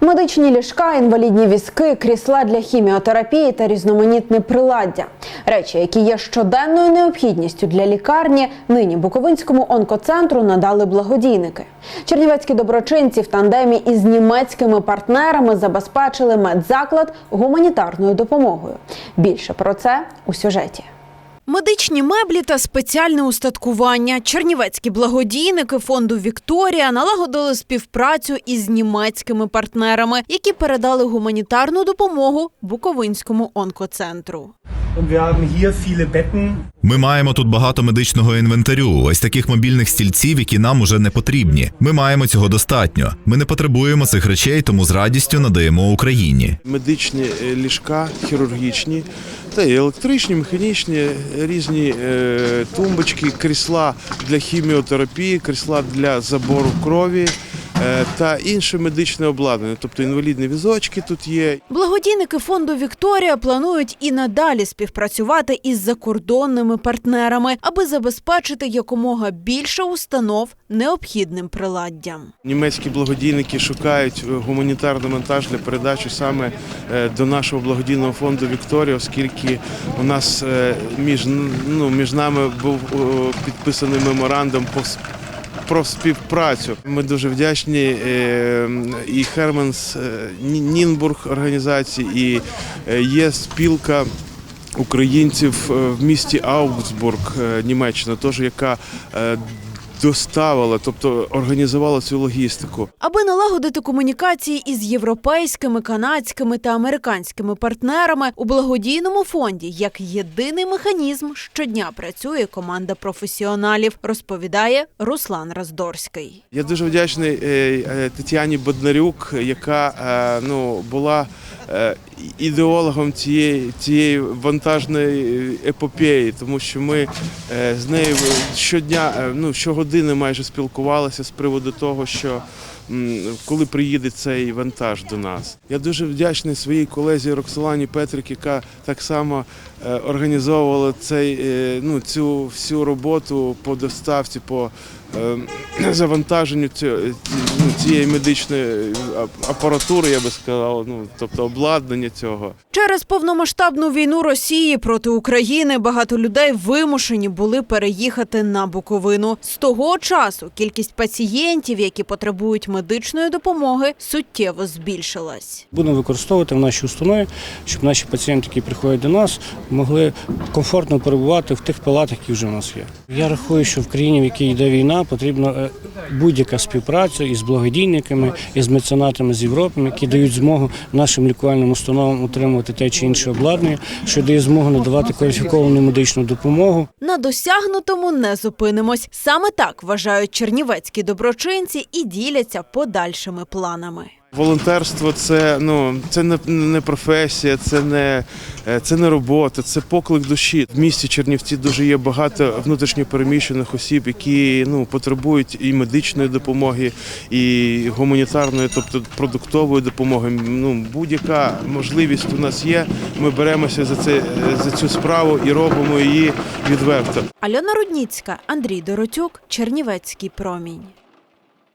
Медичні ліжка, інвалідні візки, крісла для хіміотерапії та різноманітне приладдя. Речі, які є щоденною необхідністю для лікарні, нині Буковинському онкоцентру надали благодійники. Чернівецькі доброчинці в тандемі із німецькими партнерами забезпечили медзаклад гуманітарною допомогою. Більше про це у сюжеті. Медичні меблі та спеціальне устаткування. Чернівецькі благодійники фонду Вікторія налагодили співпрацю із німецькими партнерами, які передали гуманітарну допомогу Буковинському онкоцентру. Ми маємо тут багато медичного інвентарю, ось таких мобільних стільців, які нам уже не потрібні. Ми маємо цього достатньо. Ми не потребуємо цих речей, тому з радістю надаємо Україні. медичні е, ліжка хірургічні, та й електричні, механічні, різні е, тумбочки, крісла для хіміотерапії, крісла для забору крові е, та інше медичне обладнання. Тобто інвалідні візочки тут є. Благодійники фонду Вікторія планують і надалі співпрацювати із закордонними партнерами, аби забезпечити якомога більше установ необхідним приладдям. Німецькі благодійники шукають е, гуманітарний монтаж для передачі саме е, до нашого благодійного фонду Вікторія, оскільки у нас е, між, ну, між нами був е, підписаний меморандум по про співпрацю. Ми дуже вдячні е, і Херманс е, Нінбург організації, і е, є спілка. Українців в місті Аугсбург, Німеччина, теж яка доставила, тобто організувала цю логістику. Аби налагодити комунікації із європейськими, канадськими та американськими партнерами у благодійному фонді як єдиний механізм щодня працює команда професіоналів, розповідає Руслан Раздорський. Я дуже вдячний е, е, Тетяні Боднарюк, яка е, ну, була ідеологом цієї, цієї вантажної епопеї, тому що ми е, з нею щодня, е, ну, щогодини майже спілкувалися з приводу того, що коли приїде цей вантаж до нас. Я дуже вдячний своїй колезі Роксолані Петрик, яка так само е, організовувала цей, е, ну, цю всю роботу по доставці, по е, завантаженню ну, цієї медичної апаратури, я би сказав, ну, тобто обладнання цього. Через повномасштабну війну Росії проти України багато людей вимушені були переїхати на Буковину. З того часу кількість пацієнтів, які потребують медичної допомоги, суттєво збільшилась. Будемо використовувати в нашій установі, щоб наші пацієнти, які приходять до нас, могли комфортно перебувати в тих палатах, які вже в нас є. Я рахую, що в країні, в якій йде війна, потрібна е, будь-яка співпраця із благодійниками, із меценатами з Європи, які дають змогу нашим лікувальним установам отримувати те чи інше обладнання, що дає змогу надавати кваліфіковану медичну допомогу. На досягнутому не зупинимось. Саме так вважають чернівецькі доброчинці і діляться подальшими планами. Волонтерство це ну це не, не професія, це не, е, це не робота, це поклик душі. В місті Чернівці дуже є багато внутрішньопереміщених осіб, які ну потребують і медичної допомоги, і гуманітарної, тобто продуктової допомоги. Ну будь-яка можливість у нас є. Ми беремося за це за цю справу і робимо її відверто. Альона Рудніцька, Андрій Доротюк, Чернівецький промінь.